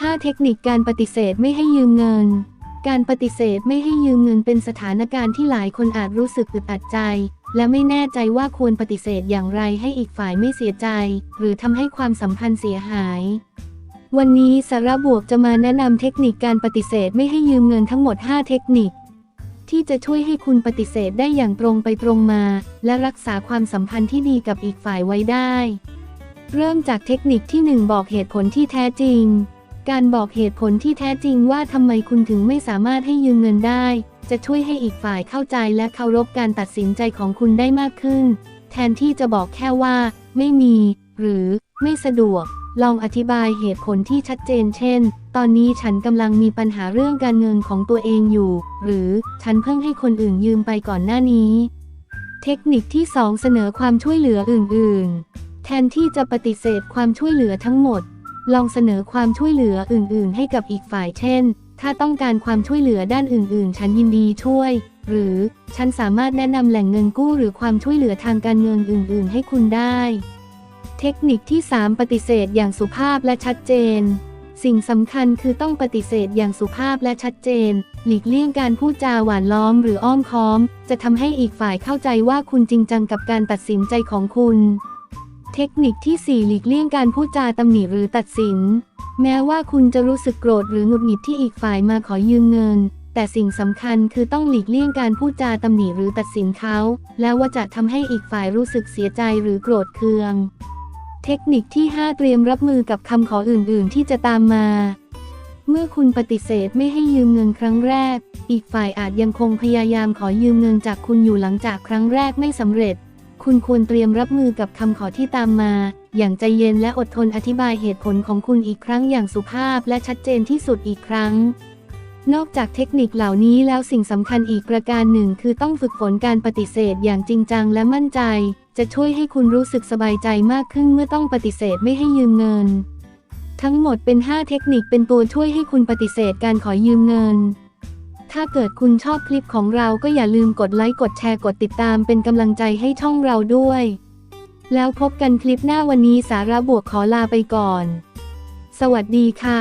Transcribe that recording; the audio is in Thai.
5 เทคนิคการปฏิเสธไม่ให้ยืมเงิน การปฏิเสธไม่ให้ยืมเงินเป็นสถานการณ์ที่หลายคนอาจรู้สึกอึดอัดใจ และไม่แน่ใจว่าควรปฏิเสธอย่างไรให้อีกฝ่ายไม่เสียใจ หรือทำให้ความสัมพันธ์เสียหาย วันนี้สาระบวกจะมาแนะนำเทคนิคการปฏิเสธไม่ให้ยืมเงินทั้งหมด 5 เทคนิค ที่จะช่วยให้คุณปฏิเสธได้อย่างตรงไปตรงมา และรักษาความสัมพันธ์ที่ดีกับอีกฝ่ายไว้ได้ เริ่มจากเทคนิคที่ 1 บอกเหตุผลที่แท้จริง การบอกเหตุผลที่แท้จริงว่าทำไมคุณถึงไม่สามารถให้ยืมเงินได้ จะช่วยให้อีกฝ่ายเข้าใจและเคารพการตัดสินใจของคุณได้มากขึ้น แทนที่จะบอกแค่ว่า ไม่มี หรือ ไม่สะดวก ลองอธิบายเหตุผลที่ชัดเจน เช่น ตอนนี้ฉันกำลังมีปัญหาเรื่องการเงินของตัวเองอยู่ หรือฉันเพิ่งให้คนอื่นยืมไปก่อนหน้านี้ เทคนิคที่ 2 เสนอความช่วยเหลืออื่น ๆ แทนที่จะปฏิเสธความช่วยเหลือทั้งหมด ลองเสนอความช่วยเหลืออื่น ๆ ให้กับอีกฝ่ายเช่น ถ้าต้องการความช่วยเหลือด้านอื่น ๆ ฉันยินดีช่วย หรือฉันสามารถแนะนำแหล่งเงินกู้หรือความช่วยเหลือทางการเงินอื่น ๆ ให้คุณได้ เทคนิคที่ 3 ปฏิเสธอย่างสุภาพและชัดเจนสิ่งสำคัญคือต้องปฏิเสธอย่างสุภาพและชัดเจน หลีกเลี่ยงการพูดจาหวานล้อมหรืออ้อมค้อม จะทำให้อีกฝ่ายเข้าใจว่าคุณจริงจังกับการตัดสินใจของคุณ เทคนิคที่ 4 หลีกเลี่ยงการพูดจาตำหนิหรือตัดสิน แม้ว่าคุณจะรู้สึกโกรธหรือหงุดหงิดที่อีกฝ่ายมาขอยืมเงิน แต่สิ่งสำคัญคือต้องหลีกเลี่ยงการพูดจาตำหนิหรือตัดสินเขา แล้วว่าจะทำให้อีกฝ่ายรู้สึกเสียใจหรือโกรธเคือง เทคนิคที่ 5 เตรียมรับมือกับคำขออื่น ๆ ที่จะตามมา เมื่อคุณปฏิเสธไม่ให้ยืมเงินครั้งแรก อีกฝ่ายอาจยังคงพยายามขอยืมเงินจากคุณอยู่หลังจากครั้งแรกไม่สำเร็จ คุณควรเตรียมรับมือกับคำขอที่ตามมา อย่างใจเย็นและอดทนอธิบายเหตุผลของคุณอีกครั้งอย่างสุภาพและชัดเจนที่สุดอีกครั้ง นอกจากเทคนิคเหล่านี้แล้วสิ่งสำคัญอีกประการหนึ่ง คือต้องฝึกฝนการปฏิเสธอย่างจริงจังและมั่นใจ จะช่วยให้คุณรู้สึกสบายใจมากขึ้นเมื่อต้องปฏิเสธไม่ให้ยืมเงิน ทั้งหมดเป็น 5 เทคนิคเป็นตัวช่วยให้คุณปฏิเสธการขอยืมเงิน ถ้าเกิดคุณชอบคลิปของเราก็อย่าลืมกดไลค์ กดแชร์ กดติดตามเป็นกำลังใจให้ช่องเราด้วย แล้วพบกันคลิปหน้าวันนี้สาระบวกขอลาไปก่อน สวัสดีค่ะ